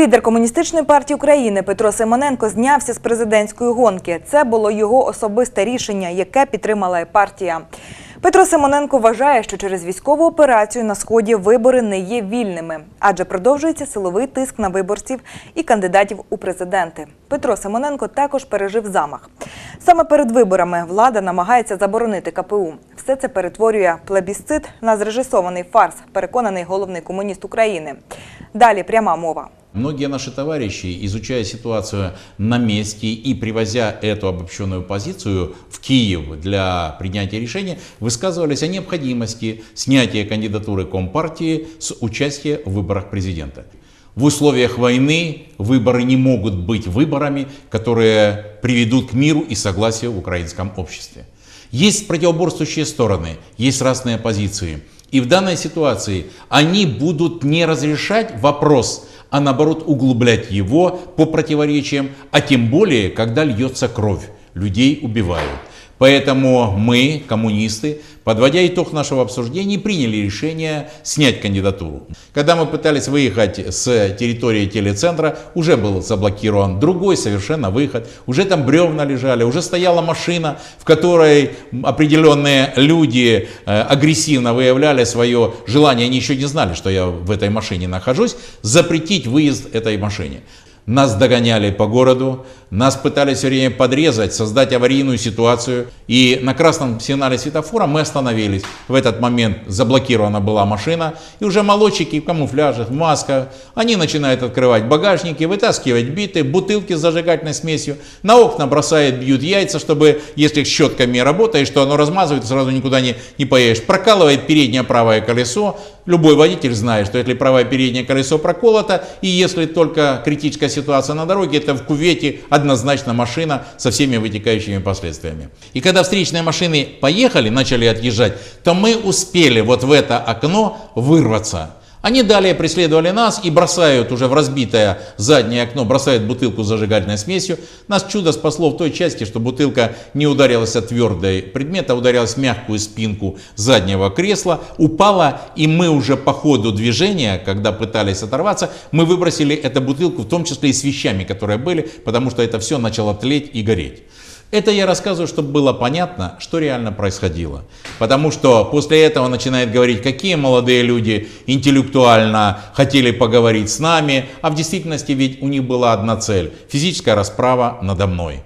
Лідер комуністичної партії України Петро Симоненко знявся з президентської гонки. Це було його особисте рішення, яке підтримала і партія. Петро Симоненко вважає, що через військову операцію на сході вибори не є вільними, адже продовжується силовий тиск на виборців і кандидатів у президенти. Петро Симоненко також пережив замах. Саме перед виборами влада намагається заборонити КПУ. Все це перетворює плебісцит на зрежисований фарс, переконаний головний комуніст України. Далі пряма мова. Многие наши товарищи, изучая ситуацию на месте и привозя эту обобщенную позицию в Киев для принятия решения, высказывались о необходимости снятия кандидатуры Компартии с участия в выборах президента. В условиях войны выборы не могут быть выборами, которые приведут к миру и согласию в украинском обществе. Есть противоборствующие стороны, есть разные позиции. И в данной ситуации они будут не разрешать вопрос, а наоборот углублять его по противоречиям, а тем более, когда льется кровь, людей убивают. Поэтому мы, коммунисты, подводя итог нашего обсуждения, приняли решение снять кандидатуру. Когда мы пытались выехать с территории телецентра, уже был заблокирован другой совершенно выход, уже там бревна лежали, уже стояла машина, в которой определенные люди э, агрессивно выявляли свое желание, они еще не знали, что я в этой машине нахожусь, запретить выезд этой машине. Нас догоняли по городу, нас пытались все время подрезать, создать аварийную ситуацию. И на красном сигнале светофора мы остановились. В этот момент заблокирована была машина. И уже молодчики в камуфляжах, в масках, они начинают открывать багажники, вытаскивать биты, бутылки с зажигательной смесью. На окна бросают, бьют яйца, чтобы, если щетками работаешь, то оно размазывает, сразу никуда не, не поедешь. Прокалывает переднее правое колесо. Любой водитель знает, что если правое переднее колесо проколото, и если только критическая ситуация на дороге, это в кувете однозначно машина со всеми вытекающими последствиями. И когда встречные машины поехали, начали отъезжать, то мы успели вот в это окно вырваться. Они далее преследовали нас и бросают уже в разбитое заднее окно, бросают бутылку с зажигательной смесью. Нас чудо спасло в той части, что бутылка не ударилась о твердый предмет, а ударилась в мягкую спинку заднего кресла, упала, и мы уже по ходу движения, когда пытались оторваться, мы выбросили эту бутылку, в том числе и с вещами, которые были, потому что это все начало тлеть и гореть. Это я рассказываю, чтобы было понятно, что реально происходило. Потому что после этого начинает говорить, какие молодые люди интеллектуально хотели поговорить с нами, а в действительности ведь у них была одна цель – физическая расправа надо мной.